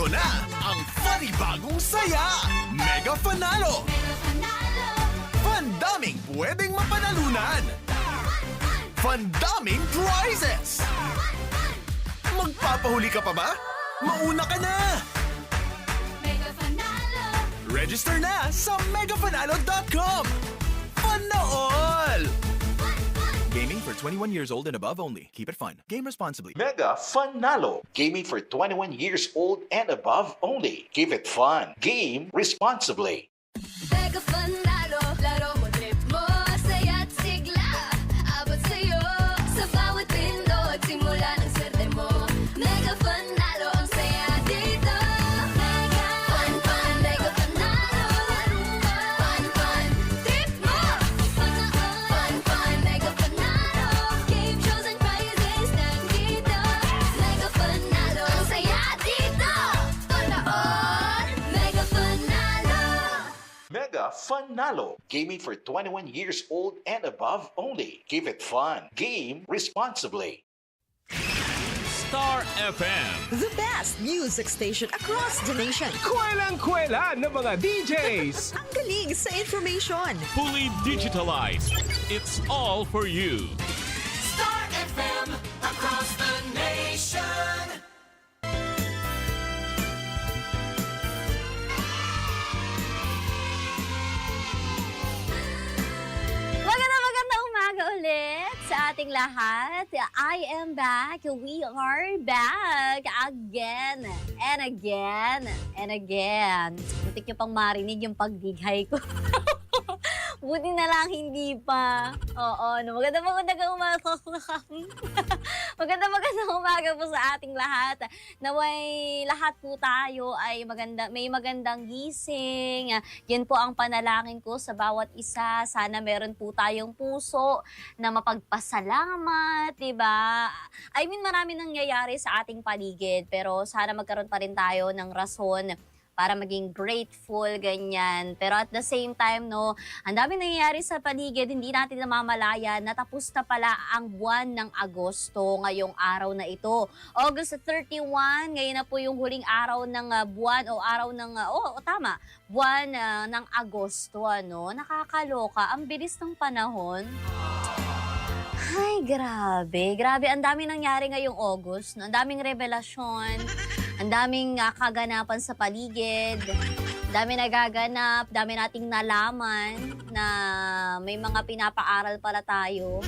Ito na ang funny bagong saya! Mega Fanalo! Fandaming pwedeng mapanalunan! Fandaming prizes! Magpapahuli ka pa ba? Mauna ka na! Register na sa megafanalo.com! All! Gaming for 21 years old and above only. Keep it fun. Game responsibly. Mega Funalo. Gaming for 21 years old and above only. Keep it fun. Game responsibly. Mega Fanalo Mega Funalo. Gaming for 21 years old and above only. Keep it fun. Game responsibly. Star FM. The best music station across the nation. Kwelang-kwela ng mga DJs. Ang galing sa information. Fully digitalized. It's all for you. Ating lahat. I am back. We are back again and again and again. Butik niyo pang marinig yung pagdighay ko. Buti na lang hindi pa. Oo, no. Maganda maganda umaga. maganda maganda umaga po sa ating lahat. Naway lahat po tayo ay maganda, may magandang gising. Yan po ang panalangin ko sa bawat isa. Sana meron po tayong puso na mapagpasalamat, 'di ba? I mean, marami nangyayari sa ating paligid, pero sana magkaroon pa rin tayo ng rason para maging grateful, ganyan. Pero at the same time, no, ang dami nangyayari sa paligid, hindi natin namamalaya na tapos na pala ang buwan ng Agosto ngayong araw na ito. August 31, ngayon na po yung huling araw ng ah, buwan o araw ng, ah, oh, tama, buwan ah, ng Agosto, ano. Nakakaloka, ang bilis ng panahon. Ay, grabe. Grabe, ang dami nangyari ngayong August. No? Ang daming revelasyon, ang daming ah, kaganapan sa paligid, dami nagaganap, dami nating nalaman na may mga pinapaaral pala tayo.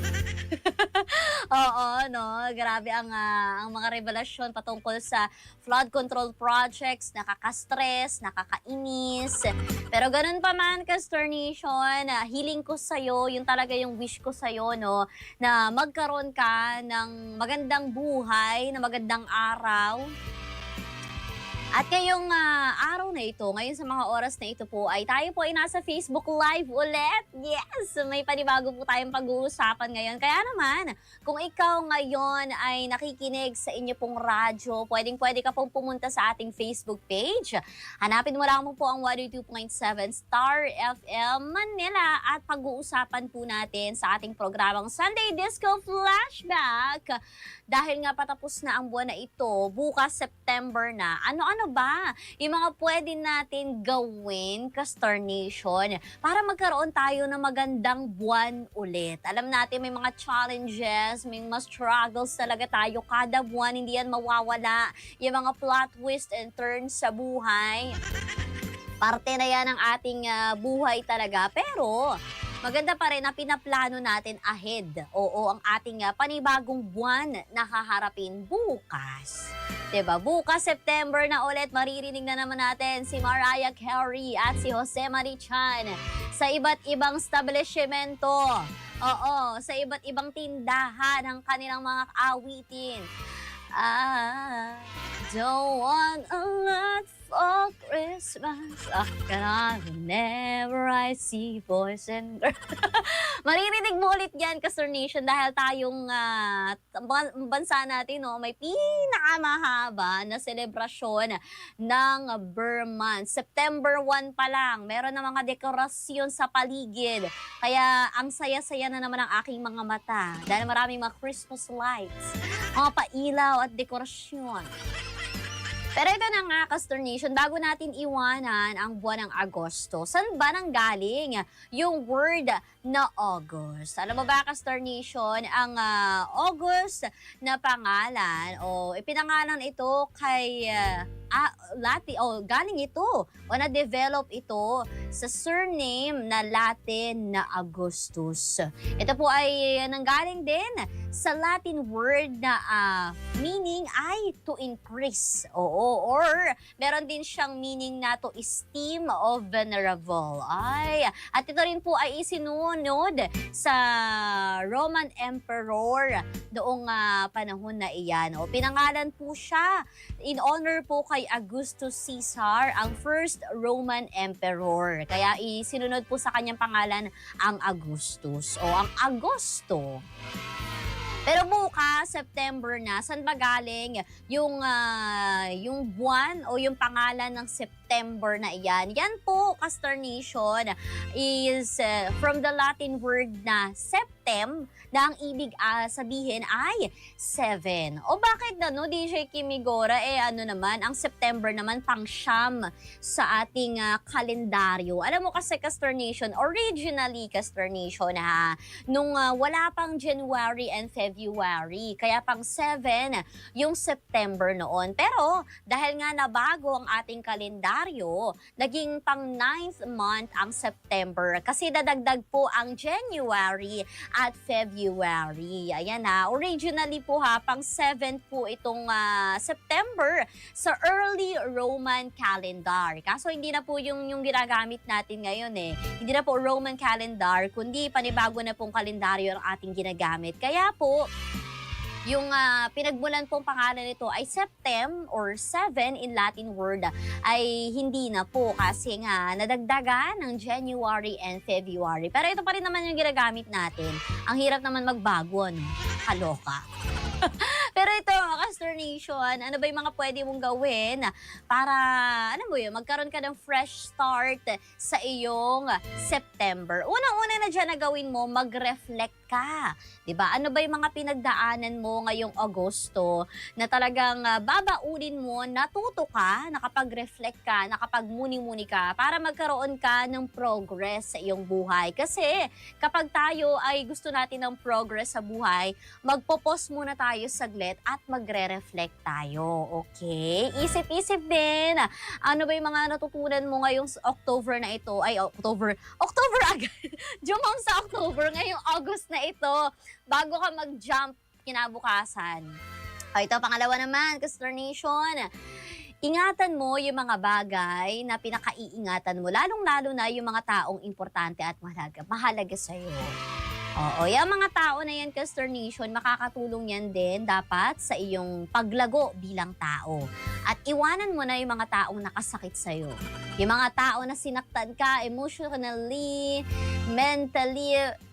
Oo, no? Grabe ang, ah, ang mga revelasyon patungkol sa flood control projects, nakaka-stress, nakakainis. Pero ganun pa man, Castor Nation, ah, healing ko sa'yo, yung talaga yung wish ko sa'yo, no? Na magkaroon ka ng magandang buhay, na magandang araw. At ngayong ah, araw na ito, ngayon sa mga oras na ito po, ay tayo po ay nasa Facebook Live ulit. Yes! May panibago po tayong pag-uusapan ngayon. Kaya naman, kung ikaw ngayon ay nakikinig sa inyo pong radyo, pwedeng pwede ka pong pumunta sa ating Facebook page. Hanapin mo lang po ang 102.7 Star FM Manila at pag-uusapan po natin sa ating programang Sunday Disco Flashback. Dahil nga patapos na ang buwan na ito, bukas September na, ano-ano ba yung mga pwede natin gawin, Castor Nation, para magkaroon tayo ng magandang buwan ulit. Alam natin may mga challenges, may mga struggles talaga tayo kada buwan, hindi yan mawawala. Yung mga plot twist and turns sa buhay. Parte na yan ng ating ah, buhay talaga. Pero, maganda pa rin na pinaplano natin ahead. Oo, ang ating ah, panibagong buwan na haharapin bukas. 'Di ba? Bukas, September na ulit, maririnig na naman natin si Mariah Carey at si Jose Marichan sa iba't ibang establishmento. Oo, sa iba't ibang tindahan ng kanilang mga awitin. I don't want a lot for Christmas. Ah, ganun. Whenever I see boys and girls. Maririnig mo ulit yan, Castor Nation, dahil tayong ban- bansa natin, no, may pinakamahaba na selebrasyon ng Burman. September 1 pa lang, meron na mga dekorasyon sa paligid. Kaya ang saya-saya na naman ang aking mga mata dahil maraming mga Christmas lights, mga pailaw at dekorasyon. Pero ito na nga, Castor Nation, bago natin iwanan ang buwan ng Agosto, saan ba nang galing yung word na August? Alam mo ba, Castor Nation, ang ah, August na pangalan, o ipinangalan ito kay ah, ah, Lati, o galing ito, o na-develop ito sa surname na Latin na Augustus. Ito po ay nanggaling din sa Latin word na ah, meaning ay to increase. Oo, or meron din siyang meaning na to esteem of venerable. Ay, at ito rin po ay isinunod sa Roman Emperor noong ah, panahon na iyan. O, pinangalan po siya in honor po kay Augustus Caesar, ang first Roman Emperor. Kaya isinunod po sa kanyang pangalan ang Augustus o ang Agosto. Pero bukas, September na, saan ba yung, ah, yung buwan o yung pangalan ng September na iyan? Yan po, Castor Nation, is ah, from the Latin word na septem, na ang ibig ah, sabihin ay seven. O bakit na, no, DJ Kimigora, eh ano naman, ang September naman pang siyam sa ating ah, kalendaryo. Alam mo kasi, Castor Nation, originally, Castor Nation, ha, nung ah, wala pang January and February. Kaya pang 7 yung September noon. Pero dahil nga nabago ang ating kalendaryo, naging pang 9th month ang September. Kasi dadagdag po ang January at February. Ayan na. Originally po ha, pang 7 po itong ah, September sa early Roman calendar. Kaso hindi na po yung, yung ginagamit natin ngayon eh. Hindi na po Roman calendar, kundi panibago na pong kalendaryo ang ating ginagamit. Kaya po, yung ah, pinagmulan pong pangalan nito ay Septem or Seven in Latin word ay hindi na po kasi nga nadagdagan ng January and February. Pero ito pa rin naman yung ginagamit natin. Ang hirap naman magbago, no? Kaloka. Pero ito, Castor ano ba yung mga pwede mong gawin para, ano mo yun, magkaroon ka ng fresh start sa iyong September? Unang-una na dyan na gawin mo, mag-reflect ka. ba? Ano ba yung mga pinagdaanan mo ngayong Agosto na talagang ah, babaunin mo, natuto ka, nakapag-reflect ka, nakapag-muni-muni ka para magkaroon ka ng progress sa iyong buhay. Kasi kapag tayo ay gusto natin ng progress sa buhay, magpo-pause muna tayo saglit at magre-reflect tayo. Okay? Isip-isip din. Ano ba yung mga natutunan mo ngayong October na ito? Ay, October. October agad. Jumong sa October, ngayong August na ito. Bago ka mag-jump kinabukasan. O, ito, pangalawa naman, Nation. Ingatan mo yung mga bagay na pinakaiingatan mo, lalong-lalo na yung mga taong importante at mahalaga, mahalaga sa'yo. Oo, yung mga tao na yan, Castor Nation, makakatulong yan din dapat sa iyong paglago bilang tao. At iwanan mo na yung mga taong nakasakit sa'yo. Yung mga tao na sinaktan ka emotionally, mentally,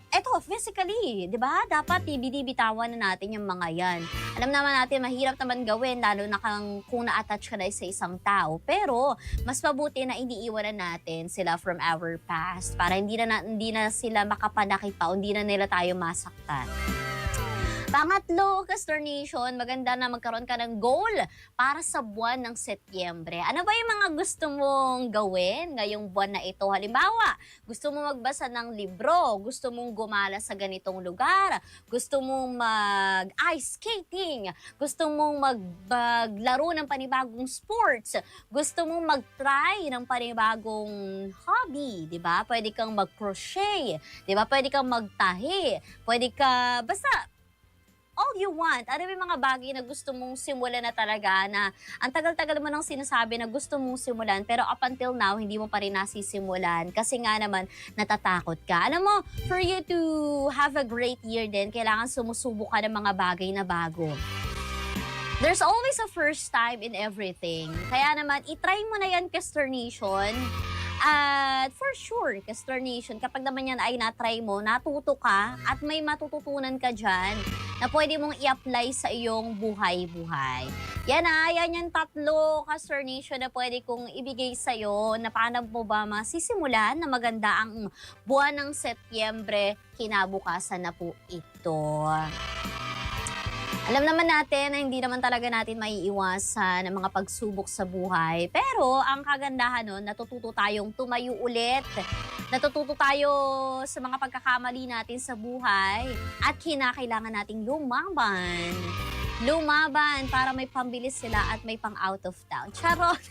eto, physically, di ba? Dapat ibibitawan na natin yung mga yan. Alam naman natin, mahirap naman gawin, lalo na kang, kung na-attach ka na sa isang tao. Pero, mas mabuti na iniiwanan natin sila from our past para hindi na, hindi na sila makapanakit pa hindi na nila tayo masaktan. Pangatlo, Castor Nation, maganda na magkaroon ka ng goal para sa buwan ng Setyembre. Ano ba yung mga gusto mong gawin ngayong buwan na ito? Halimbawa, gusto mo magbasa ng libro, gusto mong gumala sa ganitong lugar, gusto mong mag-ice skating, gusto mong mag- maglaro ng panibagong sports, gusto mong mag-try ng panibagong hobby, di ba? Pwede kang mag-crochet, di ba? Pwede kang magtahi, pwede ka, basta all you want. Ano yung mga bagay na gusto mong simulan na talaga na ang tagal-tagal mo nang sinasabi na gusto mong simulan pero up until now hindi mo pa rin nasisimulan kasi nga naman natatakot ka. Alam mo, for you to have a great year din, kailangan sumusubok ka ng mga bagay na bago. There's always a first time in everything. Kaya naman, itry mo na yan, Castor Nation. At for sure, Castor Nation, kapag naman yan ay natry mo, natuto ka at may matututunan ka dyan na pwede mong i-apply sa iyong buhay-buhay. Yan na, yan yung tatlo, Castor Nation, na pwede kong ibigay sa'yo na paano mo ba masisimulan na maganda ang buwan ng Setyembre, kinabukasan na po ito. Alam naman natin na hindi naman talaga natin maiiwasan ang mga pagsubok sa buhay. Pero ang kagandahan nun, natututo tayong tumayo ulit. Natututo tayo sa mga pagkakamali natin sa buhay. At kinakailangan nating lumaban. Lumaban para may pambilis sila at may pang out of town. Charot!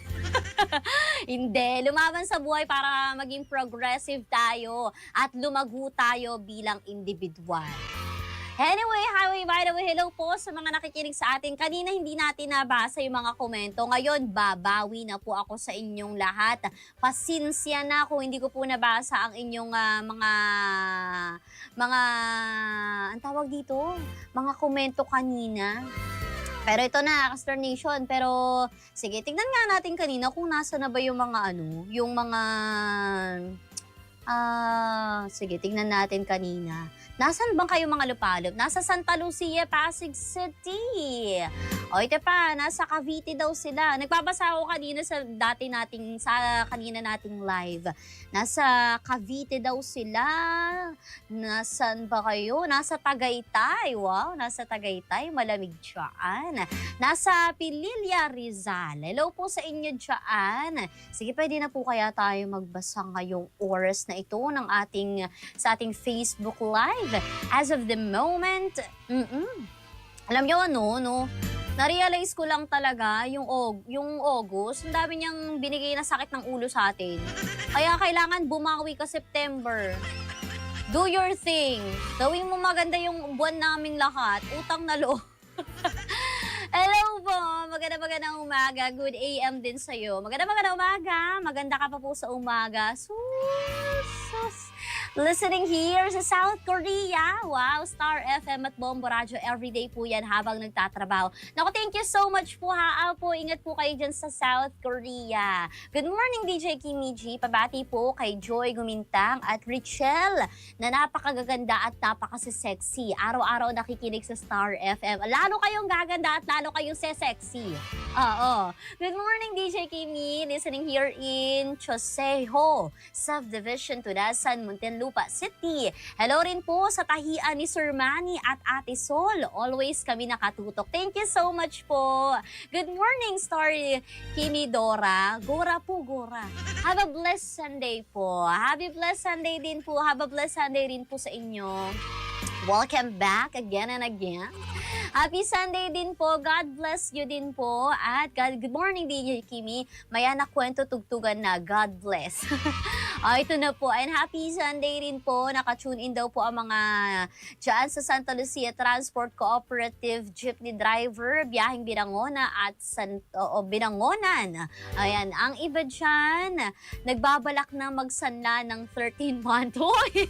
Hindi. Lumaban sa buhay para maging progressive tayo at lumago tayo bilang individual. Anyway, highway by the way, hello po sa mga nakikinig sa atin. Kanina hindi natin nabasa yung mga komento. Ngayon, babawi na po ako sa inyong lahat. Pasinsya na kung hindi ko po nabasa ang inyong ah, mga mga ang tawag dito, mga komento kanina. Pero ito na, Castor Nation. Pero sige, tingnan nga natin kanina kung nasa na ba yung mga ano, yung mga Ah, sige, tingnan natin kanina. Nasaan bang kayo mga lupalop? Nasa Santa Lucia, Pasig City. O ito pa, nasa Cavite daw sila. Nagbabasa ako kanina sa dati nating, sa kanina nating live. Nasa Cavite daw sila. Nasaan ba kayo? Nasa Tagaytay. Wow, nasa Tagaytay. Malamig dyan. Nasa Pililla, Rizal. Hello po sa inyo dyan. Sige, pwede na po kaya tayo magbasa ngayong oras na ito ng ating sa ating Facebook Live. As of the moment, mm alam niyo ano, no? Na-realize ko lang talaga yung, og yung August, ang dami niyang binigay na sakit ng ulo sa atin. Kaya kailangan bumawi ka September. Do your thing. Gawin mo maganda yung buwan naming lahat. Utang na loob. Hello po! Maganda magandang umaga. Good AM din sa'yo. Maganda magandang umaga. Maganda ka pa po sa umaga. Sus! sus. Listening here sa South Korea. Wow, Star FM at Bombo Radio everyday po yan habang nagtatrabaho. Naku, thank you so much po ha. Po, ingat po kayo dyan sa South Korea. Good morning, DJ Kimiji. Pabati po kay Joy Gumintang at Richelle na napakagaganda at napakasexy. Araw-araw nakikinig sa Star FM. Lalo kayong gaganda at lalo kayong sexy. Oo. Good morning, DJ Kimi. Listening here in Choseho, Subdivision, Tudasan, Muntinlupa City. Hello rin po sa tahian ni Sir Manny at Ate Sol. Always kami nakatutok. Thank you so much po. Good morning, Star Kimi Dora. Gora po, Gora. Have a blessed Sunday po. Happy blessed Sunday din po. Have a blessed Sunday din po sa inyo. Welcome back again and again. Happy Sunday din po. God bless you din po. At God, good morning, DJ Kimi. May anak kwento tugtugan na. God bless. oh, ito na po. And happy Sunday rin po. Naka-tune in daw po ang mga dyan sa Santa Lucia Transport Cooperative Jeepney Driver, biyaheng Binangona at San, o, Binangonan. Ayan, ang iba dyan, nagbabalak na magsanla ng 13 month. Hoy!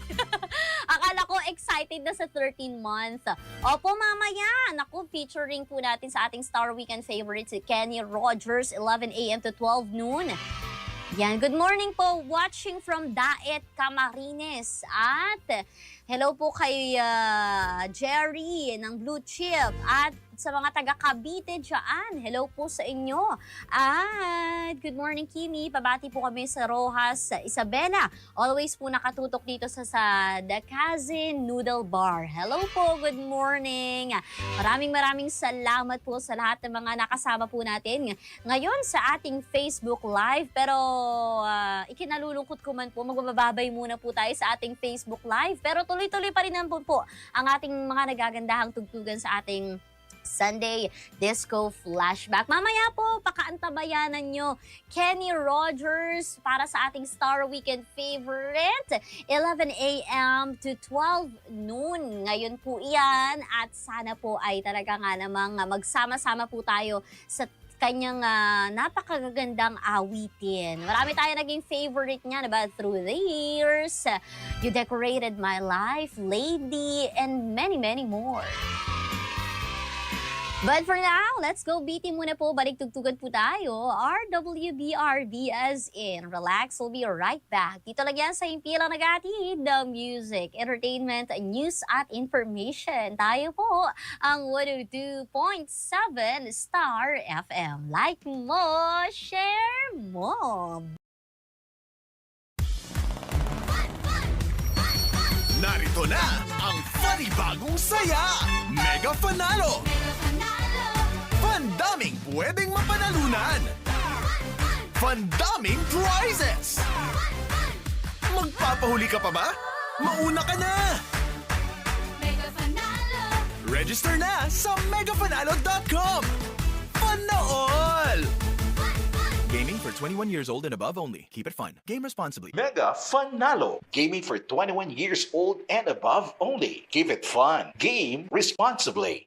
Akala ko excited na sa 13 month. Opo, mamaya. Naku, featuring po natin sa ating Star Weekend favorite si Kenny Rogers, 11 a.m. to 12 noon. Yan, good morning po. Watching from Daet, Camarines. At hello po kay ah, Jerry ng Blue Chip. At sa mga taga Cavite dyan, hello po sa inyo. At good morning, Kimi. Pabati po kami sa Rojas, Isabela. Always po nakatutok dito sa, sa The Cousin Noodle Bar. Hello po, good morning. Maraming maraming salamat po sa lahat ng mga nakasama po natin ngayon sa ating Facebook Live. Pero ah, ikinalulungkot ko man po, magbababay muna po tayo sa ating Facebook Live. Pero tuloy-tuloy pa rin naman po ang ating mga nagagandahang tugtugan sa ating Sunday Disco Flashback. Mamaya po, pakaantabayanan nyo Kenny Rogers para sa ating Star Weekend favorite. 11 a.m. to 12 noon. Ngayon po iyan at sana po ay talaga nga namang magsama-sama po tayo sa kanyang ah, napakagagandang awitin. Marami tayo naging favorite niya, diba? Through the years, You Decorated My Life, Lady, and many, many more. But for now, let's go beating muna po. Balik tugtugan po tayo. RWBRB as in. Relax, we'll be right back. Dito lang yan sa Impila Nagatid ng music, entertainment, news at information. Tayo po ang 102.7 Star FM. Like mo, share mo. Narito na ang funny bagong saya, Mega Fanalo! pwedeng mapanalunan. Fandaming prizes! Magpapahuli ka pa ba? Mauna ka na! Register na sa na all! Gaming for 21 years old and above only. Keep it fun. Game responsibly. Mega Funalo. Gaming for 21 years old and above only. Keep it fun. Game responsibly.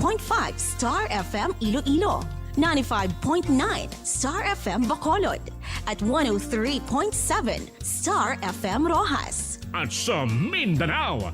99.5 Star FM Iloilo, 95.9 Star FM Bacolod, at 103.7 Star FM Rojas. At sa Mindanao,